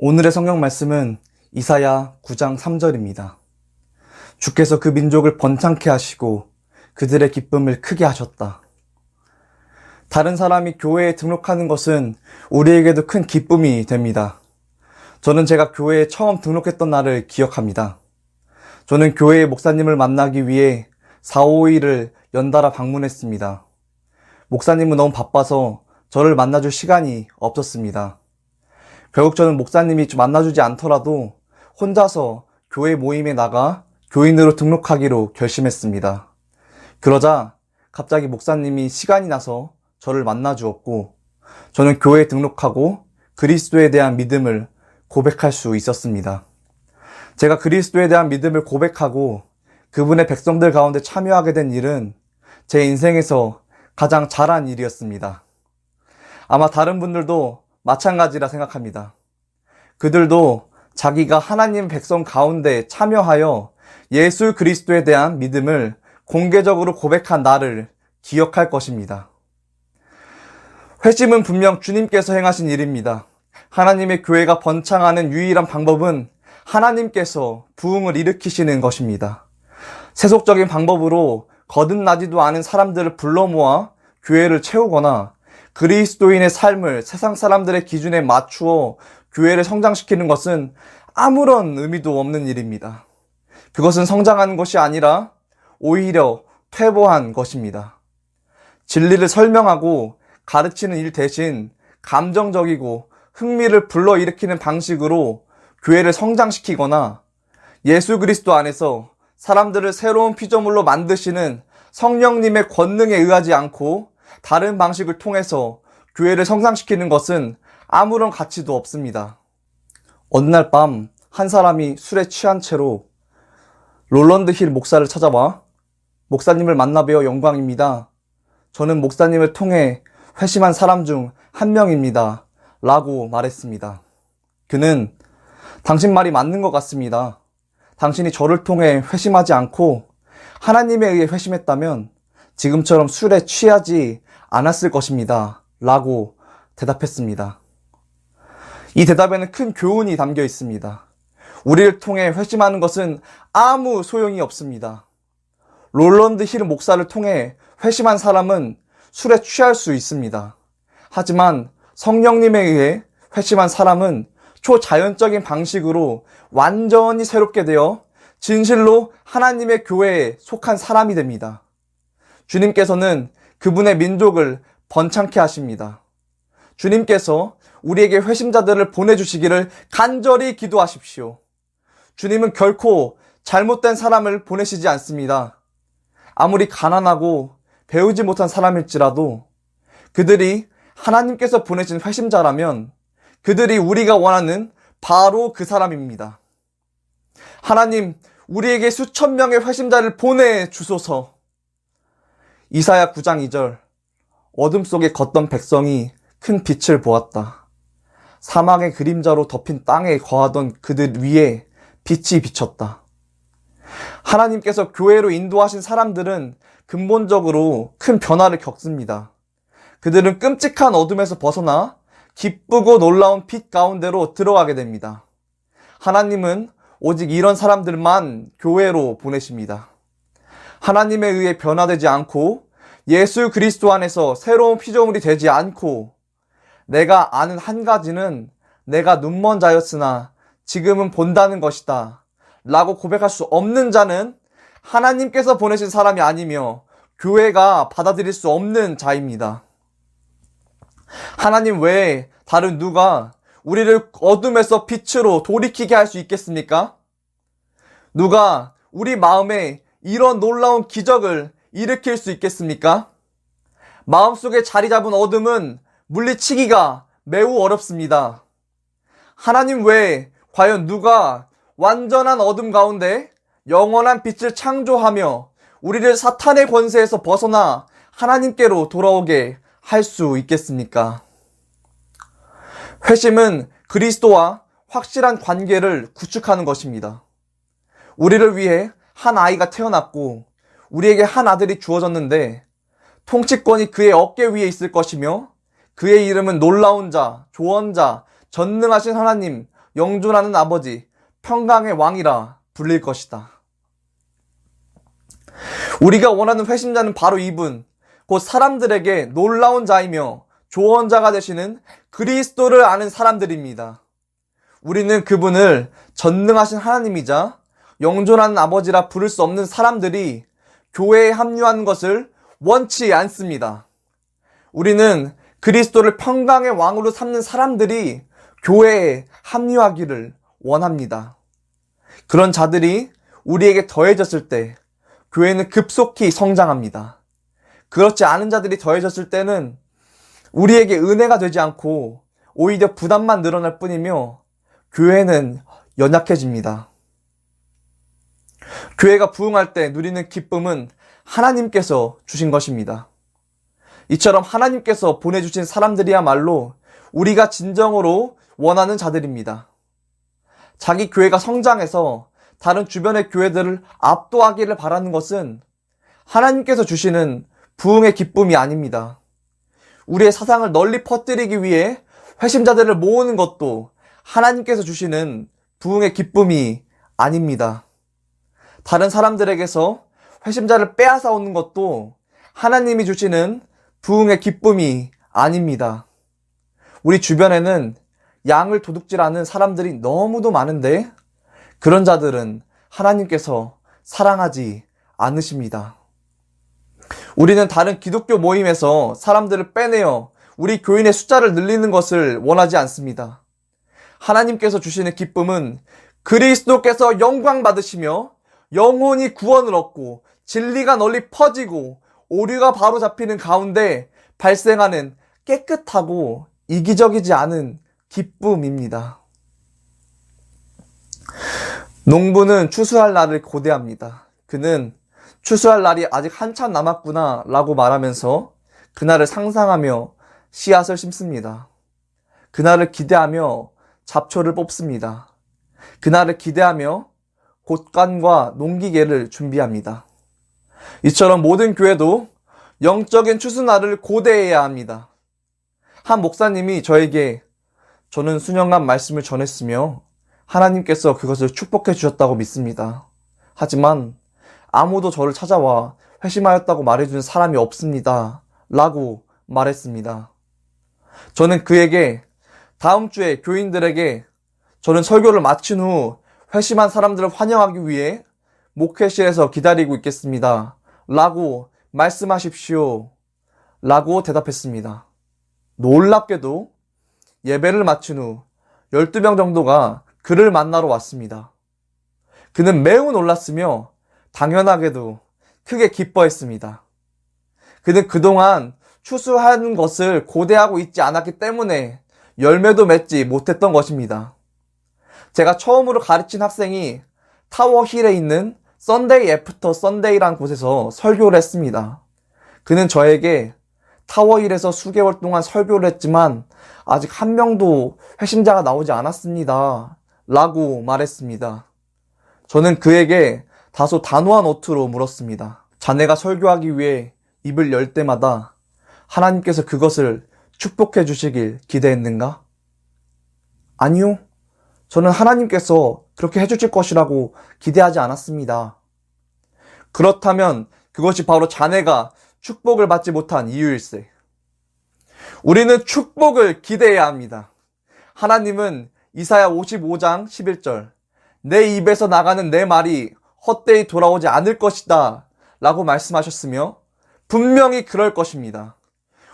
오늘의 성경 말씀은 이사야 9장 3절입니다. 주께서 그 민족을 번창케 하시고 그들의 기쁨을 크게 하셨다. 다른 사람이 교회에 등록하는 것은 우리에게도 큰 기쁨이 됩니다. 저는 제가 교회에 처음 등록했던 날을 기억합니다. 저는 교회의 목사님을 만나기 위해 4, 5일을 연달아 방문했습니다. 목사님은 너무 바빠서 저를 만나줄 시간이 없었습니다. 결국 저는 목사님이 좀 만나주지 않더라도 혼자서 교회 모임에 나가 교인으로 등록하기로 결심했습니다. 그러자 갑자기 목사님이 시간이 나서 저를 만나 주었고 저는 교회에 등록하고 그리스도에 대한 믿음을 고백할 수 있었습니다. 제가 그리스도에 대한 믿음을 고백하고 그분의 백성들 가운데 참여하게 된 일은 제 인생에서 가장 잘한 일이었습니다. 아마 다른 분들도 마찬가지라 생각합니다. 그들도 자기가 하나님 백성 가운데 참여하여 예수 그리스도에 대한 믿음을 공개적으로 고백한 나를 기억할 것입니다. 회심은 분명 주님께서 행하신 일입니다. 하나님의 교회가 번창하는 유일한 방법은 하나님께서 부흥을 일으키시는 것입니다. 세속적인 방법으로 거듭나지도 않은 사람들을 불러 모아 교회를 채우거나 그리스도인의 삶을 세상 사람들의 기준에 맞추어 교회를 성장시키는 것은 아무런 의미도 없는 일입니다. 그것은 성장하는 것이 아니라 오히려 퇴보한 것입니다. 진리를 설명하고 가르치는 일 대신 감정적이고 흥미를 불러일으키는 방식으로 교회를 성장시키거나 예수 그리스도 안에서 사람들을 새로운 피조물로 만드시는 성령님의 권능에 의하지 않고 다른 방식을 통해서 교회를 성장시키는 것은 아무런 가치도 없습니다. 어느 날 밤 한 사람이 술에 취한 채로 롤런드 힐 목사를 찾아와 목사님을 만나 뵈어 영광입니다. 저는 목사님을 통해 회심한 사람 중 한 명입니다. 라고 말했습니다. 그는 당신 말이 맞는 것 같습니다. 당신이 저를 통해 회심하지 않고 하나님에 의해 회심했다면 지금처럼 술에 취하지 않았을 것입니다. 라고 대답했습니다. 이 대답에는 큰 교훈이 담겨 있습니다. 우리를 통해 회심하는 것은 아무 소용이 없습니다. 롤런드 힐 목사를 통해 회심한 사람은 술에 취할 수 있습니다. 하지만 성령님에 의해 회심한 사람은 초자연적인 방식으로 완전히 새롭게 되어 진실로 하나님의 교회에 속한 사람이 됩니다. 주님께서는 그분의 민족을 번창케 하십니다. 주님께서 우리에게 회심자들을 보내주시기를 간절히 기도하십시오. 주님은 결코 잘못된 사람을 보내시지 않습니다. 아무리 가난하고 배우지 못한 사람일지라도 그들이 하나님께서 보내신 회심자라면 그들이 우리가 원하는 바로 그 사람입니다. 하나님, 우리에게 수천 명의 회심자를 보내 주소서. 이사야 9장 2절. 어둠 속에 걷던 백성이 큰 빛을 보았다. 사막의 그림자로 덮인 땅에 거하던 그들 위에 빛이 비쳤다. 하나님께서 교회로 인도하신 사람들은 근본적으로 큰 변화를 겪습니다. 그들은 끔찍한 어둠에서 벗어나 기쁘고 놀라운 빛 가운데로 들어가게 됩니다. 하나님은 오직 이런 사람들만 교회로 보내십니다. 하나님에 의해 변화되지 않고 예수 그리스도 안에서 새로운 피조물이 되지 않고 내가 아는 한 가지는 내가 눈먼 자였으나 지금은 본다는 것이다. 라고 고백할 수 없는 자는 하나님께서 보내신 사람이 아니며 교회가 받아들일 수 없는 자입니다. 하나님 외에 다른 누가 우리를 어둠에서 빛으로 돌이키게 할 수 있겠습니까? 누가 우리 마음에 이런 놀라운 기적을 일으킬 수 있겠습니까? 마음속에 자리 잡은 어둠은 물리치기가 매우 어렵습니다. 하나님 외에 과연 누가 완전한 어둠 가운데 영원한 빛을 창조하며 우리를 사탄의 권세에서 벗어나 하나님께로 돌아오게 할 수 있겠습니까? 회심은 그리스도와 확실한 관계를 구축하는 것입니다. 우리를 위해 한 아이가 태어났고 우리에게 한 아들이 주어졌는데 통치권이 그의 어깨 위에 있을 것이며 그의 이름은 놀라운 자, 조언자, 전능하신 하나님, 영존하는 아버지, 평강의 왕이라 불릴 것이다. 우리가 원하는 회심자는 바로 이분, 곧 사람들에게 놀라운 자이며 조언자가 되시는 그리스도를 아는 사람들입니다. 우리는 그분을 전능하신 하나님이자 영존하는 아버지라 부를 수 없는 사람들이 교회에 합류하는 것을 원치 않습니다. 우리는 그리스도를 평강의 왕으로 삼는 사람들이 교회에 합류하기를 원합니다. 그런 자들이 우리에게 더해졌을 때 교회는 급속히 성장합니다. 그렇지 않은 자들이 더해졌을 때는 우리에게 은혜가 되지 않고 오히려 부담만 늘어날 뿐이며 교회는 연약해집니다. 교회가 부흥할 때 누리는 기쁨은 하나님께서 주신 것입니다. 이처럼 하나님께서 보내주신 사람들이야말로 우리가 진정으로 원하는 자들입니다. 자기 교회가 성장해서 다른 주변의 교회들을 압도하기를 바라는 것은 하나님께서 주시는 부흥의 기쁨이 아닙니다. 우리의 사상을 널리 퍼뜨리기 위해 회심자들을 모으는 것도 하나님께서 주시는 부흥의 기쁨이 아닙니다. 다른 사람들에게서 회심자를 빼앗아 오는 것도 하나님이 주시는 부흥의 기쁨이 아닙니다. 우리 주변에는 양을 도둑질하는 사람들이 너무도 많은데 그런 자들은 하나님께서 사랑하지 않으십니다. 우리는 다른 기독교 모임에서 사람들을 빼내어 우리 교인의 숫자를 늘리는 것을 원하지 않습니다. 하나님께서 주시는 기쁨은 그리스도께서 영광 받으시며 영혼이 구원을 얻고 진리가 널리 퍼지고 오류가 바로 잡히는 가운데 발생하는 깨끗하고 이기적이지 않은 기쁨입니다. 농부는 추수할 날을 고대합니다. 그는 추수할 날이 아직 한참 남았구나 라고 말하면서 그날을 상상하며 씨앗을 심습니다. 그날을 기대하며 잡초를 뽑습니다. 그날을 기대하며 곳간과 농기계를 준비합니다. 이처럼 모든 교회도 영적인 추수날을 고대해야 합니다. 한 목사님이 저에게 저는 수년간 말씀을 전했으며 하나님께서 그것을 축복해 주셨다고 믿습니다. 하지만 아무도 저를 찾아와 회심하였다고 말해주는 사람이 없습니다. 라고 말했습니다. 저는 그에게 다음 주에 교인들에게 저는 설교를 마친 후 회심한 사람들을 환영하기 위해 목회실에서 기다리고 있겠습니다. 라고 말씀하십시오. 라고 대답했습니다. 놀랍게도 예배를 마친 후 12명 정도가 그를 만나러 왔습니다. 그는 매우 놀랐으며 당연하게도 크게 기뻐했습니다. 그는 그동안 추수한 것을 고대하고 있지 않았기 때문에 열매도 맺지 못했던 것입니다. 제가 처음으로 가르친 학생이 타워힐에 있는 썬데이 애프터 썬데이란 곳에서 설교를 했습니다. 그는 저에게 타워힐에서 수개월 동안 설교를 했지만 아직 한 명도 회심자가 나오지 않았습니다. 라고 말했습니다. 저는 그에게 다소 단호한 어투로 물었습니다. 자네가 설교하기 위해 입을 열 때마다 하나님께서 그것을 축복해 주시길 기대했는가? 아니요. 저는 하나님께서 그렇게 해주실 것이라고 기대하지 않았습니다. 그렇다면 그것이 바로 자네가 축복을 받지 못한 이유일세. 우리는 축복을 기대해야 합니다. 하나님은 이사야 55장 11절 내 입에서 나가는 내 말이 헛되이 돌아오지 않을 것이다 라고 말씀하셨으며 분명히 그럴 것입니다.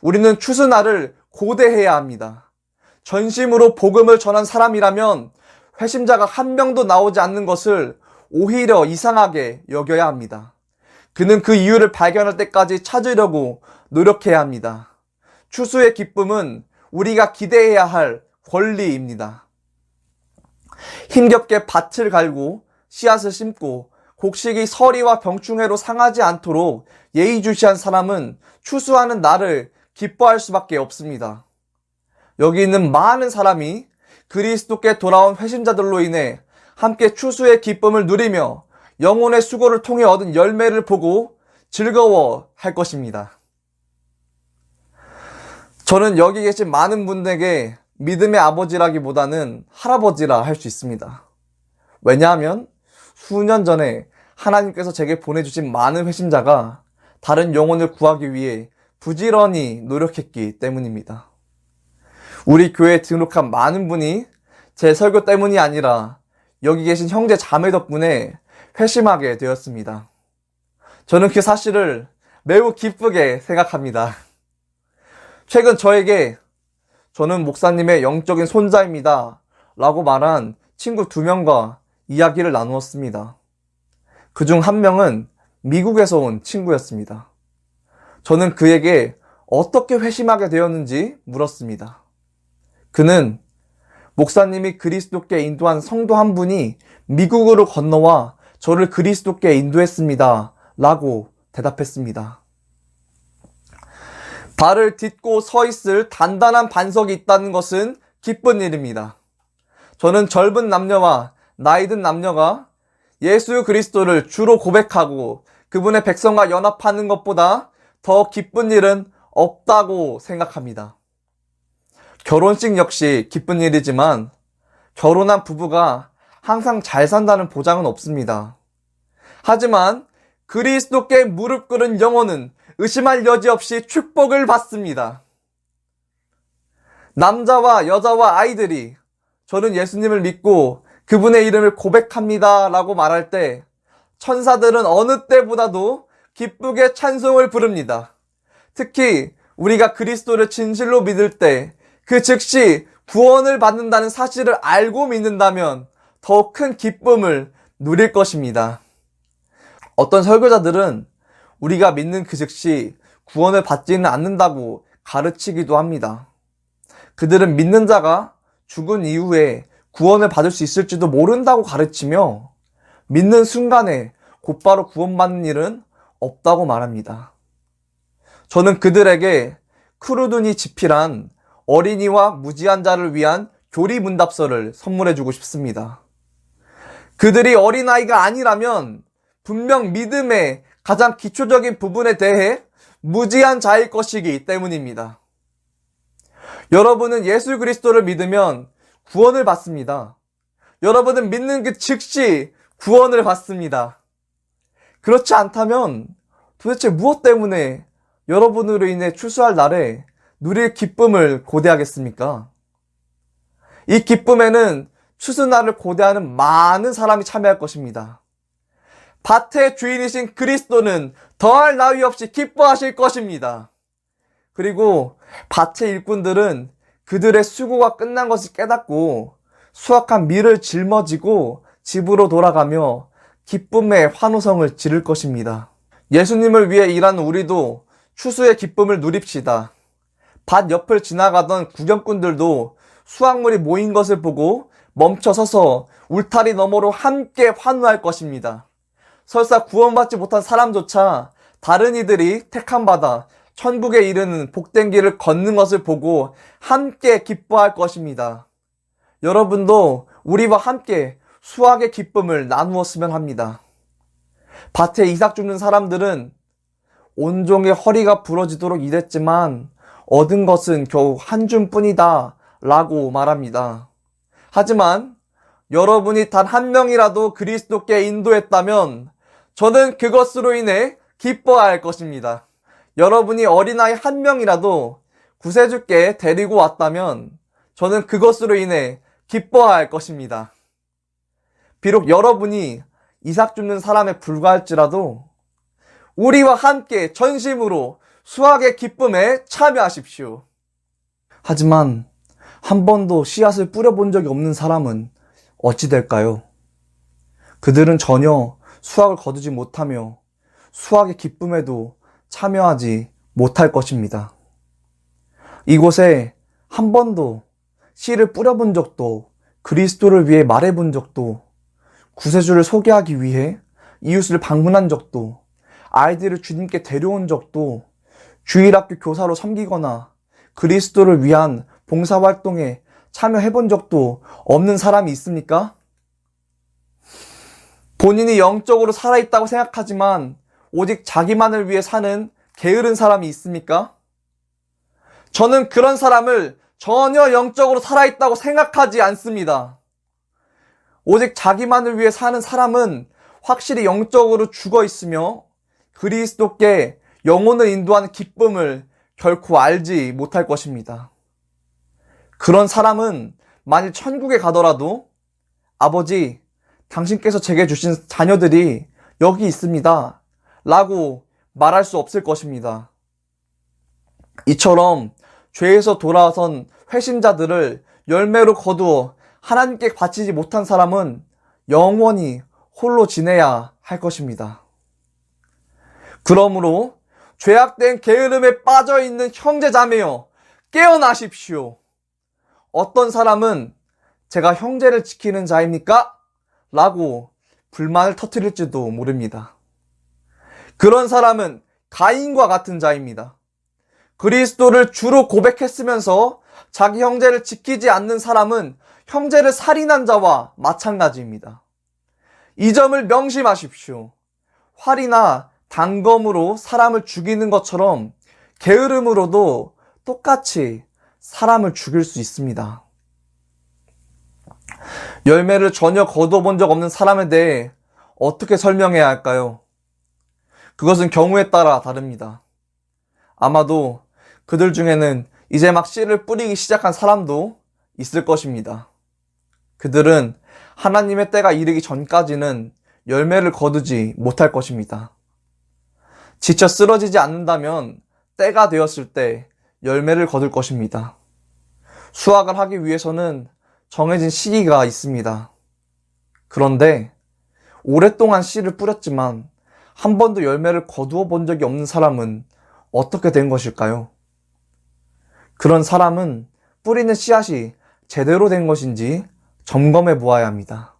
우리는 추수날을 고대해야 합니다. 전심으로 복음을 전한 사람이라면 회심자가 한 명도 나오지 않는 것을 오히려 이상하게 여겨야 합니다. 그는 그 이유를 발견할 때까지 찾으려고 노력해야 합니다. 추수의 기쁨은 우리가 기대해야 할 권리입니다. 힘겹게 밭을 갈고 씨앗을 심고 곡식이 서리와 병충해로 상하지 않도록 예의주시한 사람은 추수하는 날을 기뻐할 수밖에 없습니다. 여기 있는 많은 사람이 그리스도께 돌아온 회심자들로 인해 함께 추수의 기쁨을 누리며 영혼의 수고를 통해 얻은 열매를 보고 즐거워 할 것입니다. 저는 여기 계신 많은 분에게 믿음의 아버지라기보다는 할아버지라 할 수 있습니다. 왜냐하면 수년 전에 하나님께서 제게 보내주신 많은 회심자가 다른 영혼을 구하기 위해 부지런히 노력했기 때문입니다. 우리 교회에 등록한 많은 분이 제 설교 때문이 아니라 여기 계신 형제 자매 덕분에 회심하게 되었습니다. 저는 그 사실을 매우 기쁘게 생각합니다. 최근 저에게 저는 목사님의 영적인 손자입니다. 라고 말한 친구 두 명과 이야기를 나누었습니다. 그 중 한 명은 미국에서 온 친구였습니다. 저는 그에게 어떻게 회심하게 되었는지 물었습니다. 그는 목사님이 그리스도께 인도한 성도 한 분이 미국으로 건너와 저를 그리스도께 인도했습니다. 라고 대답했습니다. 발을 딛고 서 있을 단단한 반석이 있다는 것은 기쁜 일입니다. 저는 젊은 남녀와 나이든 남녀가 예수 그리스도를 주로 고백하고 그분의 백성과 연합하는 것보다 더 기쁜 일은 없다고 생각합니다. 결혼식 역시 기쁜 일이지만 결혼한 부부가 항상 잘 산다는 보장은 없습니다. 하지만 그리스도께 무릎 꿇은 영혼은 의심할 여지 없이 축복을 받습니다. 남자와 여자와 아이들이 저는 예수님을 믿고 그분의 이름을 고백합니다 라고 말할 때 천사들은 어느 때보다도 기쁘게 찬송을 부릅니다. 특히 우리가 그리스도를 진실로 믿을 때 그 즉시 구원을 받는다는 사실을 알고 믿는다면 더 큰 기쁨을 누릴 것입니다. 어떤 설교자들은 우리가 믿는 그 즉시 구원을 받지는 않는다고 가르치기도 합니다. 그들은 믿는 자가 죽은 이후에 구원을 받을 수 있을지도 모른다고 가르치며 믿는 순간에 곧바로 구원받는 일은 없다고 말합니다. 저는 그들에게 크루드니 지필한 어린이와 무지한 자를 위한 교리 문답서를 선물해 주고 싶습니다. 그들이 어린아이가 아니라면 분명 믿음의 가장 기초적인 부분에 대해 무지한 자일 것이기 때문입니다. 여러분은 예수 그리스도를 믿으면 구원을 받습니다. 여러분은 믿는 그 즉시 구원을 받습니다. 그렇지 않다면 도대체 무엇 때문에 여러분으로 인해 추수할 날에 누릴 기쁨을 고대하겠습니까? 이 기쁨에는 추수날을 고대하는 많은 사람이 참여할 것입니다. 밭의 주인이신 그리스도는 더할 나위 없이 기뻐하실 것입니다. 그리고 밭의 일꾼들은 그들의 수고가 끝난 것을 깨닫고 수확한 밀을 짊어지고 집으로 돌아가며 기쁨의 환호성을 지를 것입니다. 예수님을 위해 일하는 우리도 추수의 기쁨을 누립시다. 밭 옆을 지나가던 구경꾼들도 수확물이 모인 것을 보고 멈춰서서 울타리 너머로 함께 환호할 것입니다. 설사 구원받지 못한 사람조차 다른 이들이 택함 받아 천국에 이르는 복된 길을 걷는 것을 보고 함께 기뻐할 것입니다. 여러분도 우리와 함께 수학의 기쁨을 나누었으면 합니다. 밭에 이삭 줍는 사람들은 온종일 허리가 부러지도록 일했지만 얻은 것은 겨우 한 줌뿐이다 라고 말합니다. 하지만 여러분이 단 한 명이라도 그리스도께 인도했다면 저는 그것으로 인해 기뻐할 것입니다. 여러분이 어린아이 한 명이라도 구세주께 데리고 왔다면 저는 그것으로 인해 기뻐할 것입니다. 비록 여러분이 이삭 줍는 사람에 불과할지라도 우리와 함께 전심으로 수학의 기쁨에 참여하십시오. 하지만 한 번도 씨앗을 뿌려본 적이 없는 사람은 어찌 될까요? 그들은 전혀 수학을 거두지 못하며 수학의 기쁨에도 참여하지 못할 것입니다. 이곳에 한 번도 씨를 뿌려본 적도 그리스도를 위해 말해본 적도 구세주를 소개하기 위해 이웃을 방문한 적도 아이들을 주님께 데려온 적도 주일학교 교사로 섬기거나 그리스도를 위한 봉사활동에 참여해 본 적도 없는 사람이 있습니까? 본인이 영적으로 살아있다고 생각하지만 오직 자기만을 위해 사는 게으른 사람이 있습니까? 저는 그런 사람을 전혀 영적으로 살아있다고 생각하지 않습니다. 오직 자기만을 위해 사는 사람은 확실히 영적으로 죽어 있으며 그리스도께 영혼을 인도하는 기쁨을 결코 알지 못할 것입니다. 그런 사람은 만일 천국에 가더라도 아버지, 당신께서 제게 주신 자녀들이 여기 있습니다. 라고 말할 수 없을 것입니다. 이처럼 죄에서 돌아선 회심자들을 열매로 거두어 하나님께 바치지 못한 사람은 영원히 홀로 지내야 할 것입니다. 그러므로 죄악된 게으름에 빠져 있는 형제 자매여 깨어나십시오. 어떤 사람은 제가 형제를 지키는 자입니까? 라고 불만을 터뜨릴지도 모릅니다. 그런 사람은 가인과 같은 자입니다. 그리스도를 주로 고백했으면서 자기 형제를 지키지 않는 사람은 형제를 살인한 자와 마찬가지입니다. 이 점을 명심하십시오. 활이나 단검으로 사람을 죽이는 것처럼 게으름으로도 똑같이 사람을 죽일 수 있습니다. 열매를 전혀 거둬본 적 없는 사람에 대해 어떻게 설명해야 할까요? 그것은 경우에 따라 다릅니다. 아마도 그들 중에는 이제 막 씨를 뿌리기 시작한 사람도 있을 것입니다. 그들은 하나님의 때가 이르기 전까지는 열매를 거두지 못할 것입니다. 지쳐 쓰러지지 않는다면 때가 되었을 때 열매를 거둘 것입니다. 수확을 하기 위해서는 정해진 시기가 있습니다. 그런데 오랫동안 씨를 뿌렸지만 한 번도 열매를 거두어 본 적이 없는 사람은 어떻게 된 것일까요? 그런 사람은 뿌리는 씨앗이 제대로 된 것인지 점검해 보아야 합니다.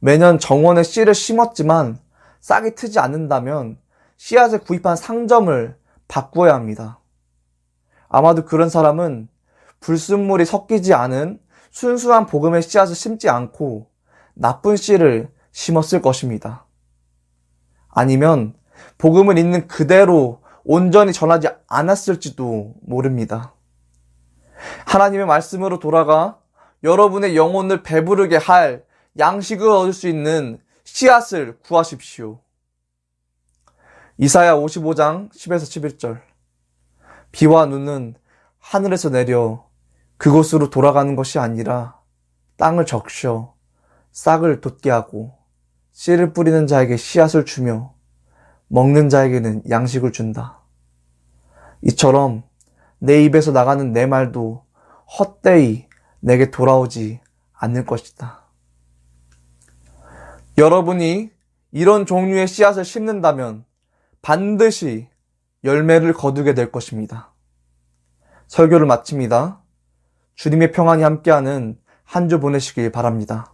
매년 정원에 씨를 심었지만 싹이 트지 않는다면 씨앗을 구입한 상점을 바꾸어야 합니다. 아마도 그런 사람은 불순물이 섞이지 않은 순수한 복음의 씨앗을 심지 않고 나쁜 씨를 심었을 것입니다. 아니면 복음을 있는 그대로 온전히 전하지 않았을지도 모릅니다. 하나님의 말씀으로 돌아가 여러분의 영혼을 배부르게 할 양식을 얻을 수 있는 씨앗을 구하십시오. 이사야 55장 10에서 11절. 비와 눈은 하늘에서 내려 그곳으로 돌아가는 것이 아니라 땅을 적셔 싹을 돋게 하고 씨를 뿌리는 자에게 씨앗을 주며 먹는 자에게는 양식을 준다. 이처럼 내 입에서 나가는 내 말도 헛되이 내게 돌아오지 않을 것이다. 여러분이 이런 종류의 씨앗을 심는다면 반드시 열매를 거두게 될 것입니다. 설교를 마칩니다. 주님의 평안이 함께하는 한 주 보내시길 바랍니다.